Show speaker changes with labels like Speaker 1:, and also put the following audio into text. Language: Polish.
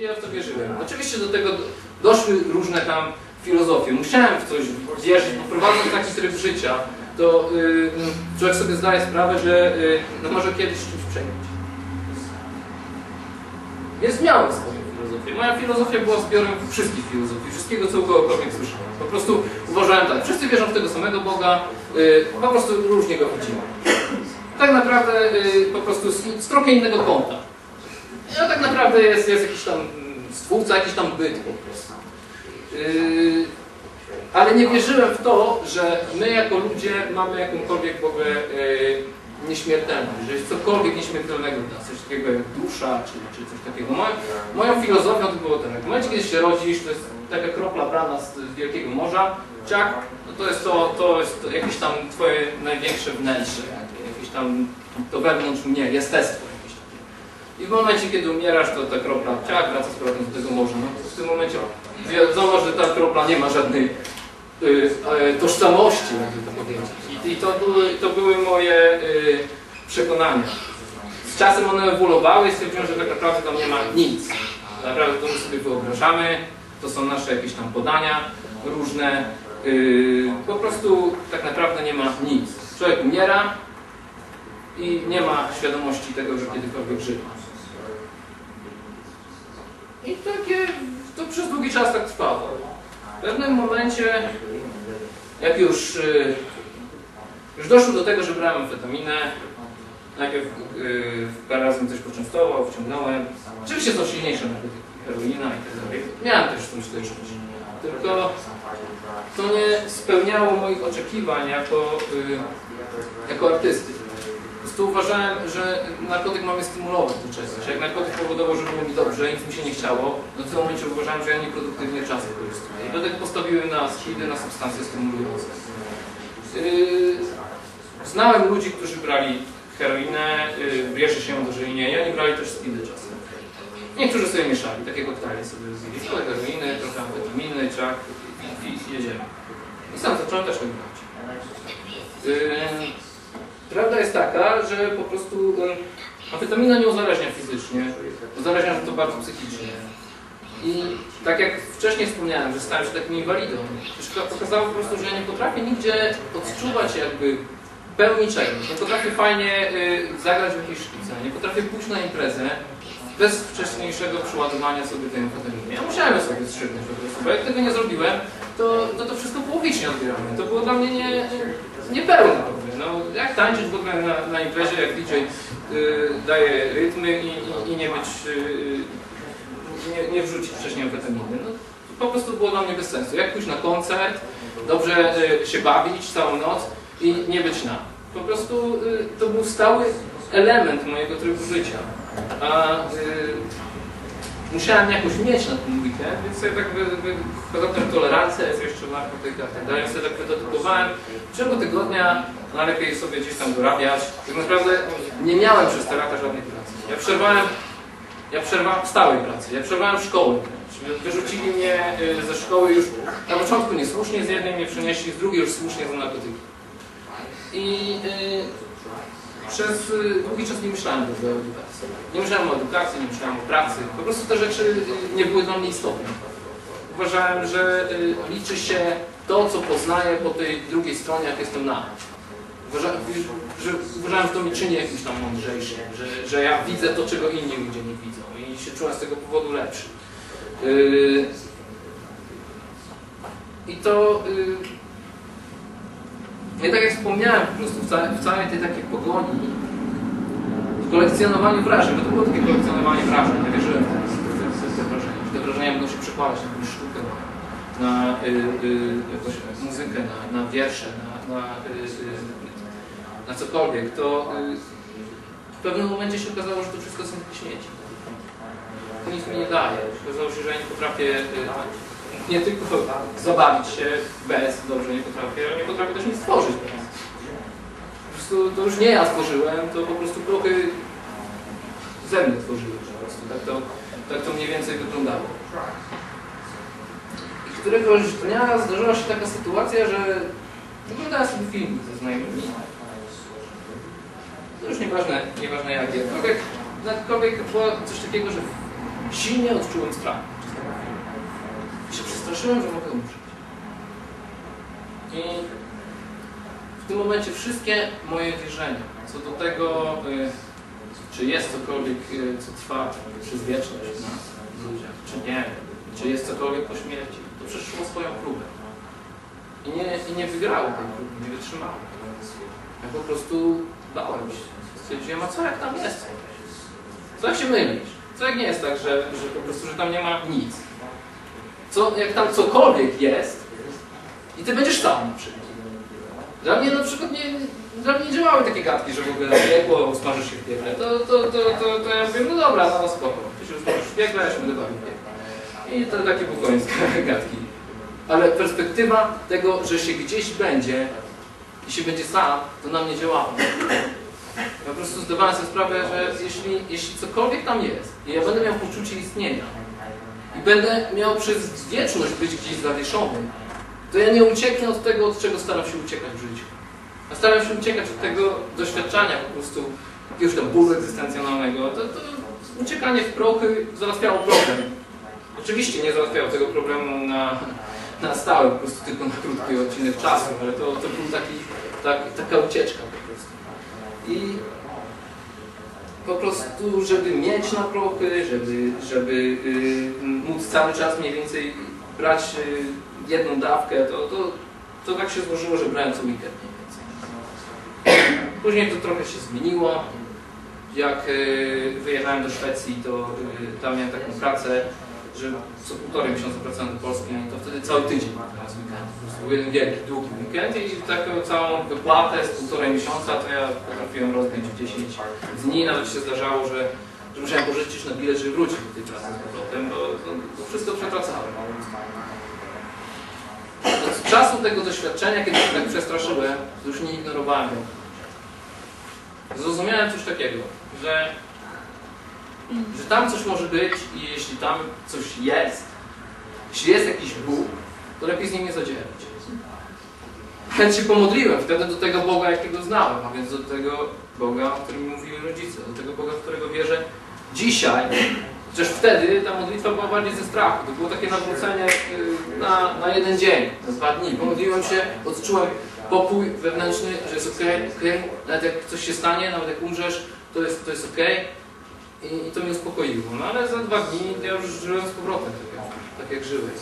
Speaker 1: ja w to wierzyłem. Oczywiście do tego do- doszły różne tam filozofie. Musiałem w coś wierzyć, bo prowadząc taki tryb życia, to y, człowiek sobie zdaje sprawę, że y, no może kiedyś czymś przejąć. Więc miałem swoją filozofię. Moja filozofia była zbiorem wszystkich filozofii, wszystkiego, co kogokolwiek słyszałem. Po prostu uważałem tak, wszyscy wierzą w tego samego Boga, y, po prostu różnie go widzimy. Tak naprawdę y, po prostu z, z trochę innego kąta. No tak naprawdę jest, jest jakiś tam mm, stwórca, jakiś tam byt po prostu. Yy, ale nie wierzyłem w to, że my jako ludzie mamy jakąkolwiek w ogóle yy, nieśmiertelność, że jest cokolwiek nieśmiertelnego w nas, coś takiego jak dusza, czy, czy coś takiego. Moja, moją filozofią to było tak, w momencie kiedy się rodzisz, to jest taka kropla brana z, z wielkiego morza, ciak, no to jest to, to jest to jakieś tam twoje największe wnętrze, jakieś tam to wewnątrz mnie, jestestwo. I w momencie, kiedy umierasz, to ta kropla ciak wraca z powrotem do tego morza. No, w tym momencie wiadomo, że ta kropla nie ma żadnej y, e, tożsamości. I, i to, były, to były moje y, przekonania. Z czasem one ewoluowały i stwierdziłem, że tak naprawdę tam nie ma nic. Naprawdę to my sobie wyobrażamy, to są nasze jakieś tam podania różne. y, po prostu tak naprawdę nie ma nic. Człowiek umiera i nie ma świadomości tego, że kiedykolwiek żył. I takie, to przez długi czas tak trwało. W pewnym momencie, jak już, y, już doszło do tego, że brałem amfetaminę, najpierw y, parę razy coś poczęstował, wciągnąłem. Oczywiście są silniejsze narkotyki, heroina i tak dalej. Miałem też coś też Tylko to nie spełniało moich oczekiwań jako, y, jako artysty. Prostu uważałem, że narkotyk ma mnie stymulować do czegoś. Jak narkotyk powodował, że było mi dobrze, nic mi się nie chciało, no w tym momencie uważałem, że ja nieproduktywnie czas wykorzystuję. I dlatego postawiłem na skidy, na substancje stymulujące. Yy, znałem ludzi, którzy brali heroinę, yy, bierze się do żenienia, oni brali też speedy czasem. Niektórzy sobie mieszali, takie koktajle sobie rozwili. Trochę heroiny, trochę amfetaminy, ciak i, i jedziemy. I sam zacząłem też tak brać. Prawda jest taka, że po prostu amfetamina nie uzależnia fizycznie, uzależnia to bardzo psychicznie. I tak jak wcześniej wspomniałem, że stałem się takim inwalidą, pokazało po prostu, że ja nie potrafię nigdzie odczuwać jakby pełni czegoś. Nie potrafię fajnie y, zagrać w jakiejś sztuce, nie potrafię pójść na imprezę bez wcześniejszego przeładowania sobie tej amfetaminy. Ja musiałem sobie strzygnąć po prostu, bo jak tego nie zrobiłem, to to, to wszystko połowicznie odbieramy. To było dla mnie nie, niepełne. No, jak tańczyć w ogóle na, na imprezie, jak DJ y, daje rytmy i, i, i nie być, y, nie, nie wrzucić wcześniej amfetaminy. No, po prostu było dla mnie bez sensu. Jak pójść na koncert, dobrze y, się bawić całą noc i nie być na. Po prostu y, to był stały element mojego trybu życia. A y, musiałem jakoś mieć na ten weekend, więc sobie tak poza tym tolerancja jest jeszcze w narkotykach, tak dalej, sobie tak wytypowałem. W tygodnia najlepiej sobie gdzieś tam dorabiać. Tak naprawdę nie miałem przez te lata żadnej pracy. Ja przerwałem, ja przerwałem stałej pracy, ja przerwałem wręcz. Wyrzucili mnie y, ze szkoły już na początku niesłusznie, z jednej mnie przenieśli, z drugiej już słusznie za narkotyki. I y, przez y, długi czas nie myślałem o edukacji. Nie myślałem o edukacji, nie myślałem o pracy. Po prostu te rzeczy y, nie były dla mnie istotne. Uważałem, że y, liczy się to, co poznaję po tej drugiej stronie, jak jestem na. Uważałem, że, uważałem, że to mi czyni jakimś tam mądrzejszym, że, że ja widzę to, czego inni ludzie nie widzą i się czułem z tego powodu lepszy. I to... ja tak jak wspomniałem, po prostu w, całej, w całej tej takiej pogoni, w kolekcjonowaniu wrażeń, bo to było takie kolekcjonowanie wrażeń, ja wierzyłem w te, w wrażenia, że te wrażenia będą się przekładać na jakąś sztukę, na, y, y, jakąś muzykę, na, na wiersze, na, na, y, y, na cokolwiek, to y, w pewnym momencie się okazało, że to wszystko są śmieci. To nic mi nie daje. Okazało się, że ja nie potrafię y, nie tylko zabawić się bez, dobrze nie potrafię, ale nie potrafię też nic stworzyć. Po prostu to już nie ja stworzyłem, to po prostu prochy ze mnie tworzyły po prostu. Tak to, tak to mniej więcej wyglądało. I któregoś dnia zdarzyła się taka sytuacja, że oglądałem sobie film ze znajomymi. To już nieważne, nieważne jakie. Jakkolwiek, jakkolwiek było coś takiego, że silnie odczułem strach. Przestraszyłem, że mogę umrzeć. I w tym momencie wszystkie moje wierzenia co do tego, y, czy jest cokolwiek, y, co trwa przez wieczność ludziach, czy nie, czy jest cokolwiek po śmierci, to przeszło swoją próbę. I nie, i nie wygrało tej próby, nie wytrzymało. Ja po prostu bałem się. Stwierdziłem, a co jak tam jest? Co jak się mylisz? Co jak nie jest tak, że, że po prostu, że tam nie ma nic? Co jak tam cokolwiek jest i ty będziesz tam na przykład? Dla mnie na przykład nie, dla mnie nie działały takie gadki, że w ogóle na piekło usmażysz się w piekle. To, to, to, to, to ja mówię, no dobra, no spoko. Ty się usmażysz w piekle, ja się będę bawił. I to takie był koniec gadki. Ale perspektywa tego, że się gdzieś będzie i się będzie sam, to na mnie działało. Ja po prostu zdawałem sobie sprawę, że jeśli, jeśli cokolwiek tam jest i ja będę miał poczucie istnienia i będę miał przez wieczność być gdzieś zawieszony, to ja nie ucieknę od tego, od czego staram się uciekać w życiu. A staram się uciekać od tego doświadczania po prostu jakiegoś tam bólu egzystencjonalnego. To, to uciekanie w prochy załatwiało problem. Oczywiście nie załatwiało tego problemu na, na stałe, po prostu tylko na krótki odcinek czasu, ale to, to był taki, tak, taka ucieczka po prostu. I po prostu, żeby mieć na prochy, żeby, żeby y, móc cały czas mniej więcej brać y, jedną dawkę, to, to, to tak się złożyło, że brałem co weekend mniej więcej. Później to trochę się zmieniło. Jak y, wyjechałem do Szwecji, to tam miałem taką pracę, że co półtorej miesiąca pracowałem do Polski, to wtedy cały tydzień miałem z weekend. Po prostu jeden wielki, długi weekend i taką całą wypłatę z półtorej miesiąca to ja potrafiłem rozbić w 10 dni. Nawet się zdarzało, że, że musiałem pożyczyć na bilet, żeby wrócić do tej pracy z powrotem, bo to, to wszystko przetracałem. Od czasu tego doświadczenia, kiedy się tak przestraszyłem, już nie ignorowałem. Zrozumiałem coś takiego, że, że tam coś może być i jeśli tam coś jest, jeśli jest jakiś Bóg, to lepiej z nim nie zadzierać. Chęć się pomodliłem wtedy do tego Boga, jakiego znałem, a więc do tego Boga, o którym mówili rodzice, do tego Boga, w którego wierzę dzisiaj. Chociaż wtedy ta modlitwa była bardziej ze strachu. To było takie nawrócenie y, na, na jeden dzień, na dwa dni. Pomodliłem się, odczułem pokój wewnętrzny, że jest okej, okej, nawet jak coś się stanie, nawet jak umrzesz, to jest, to jest okej. I, I to mnie uspokoiło. No ale za dwa dni ja już żyłem z powrotem, tak jak, tak jak żyłeś.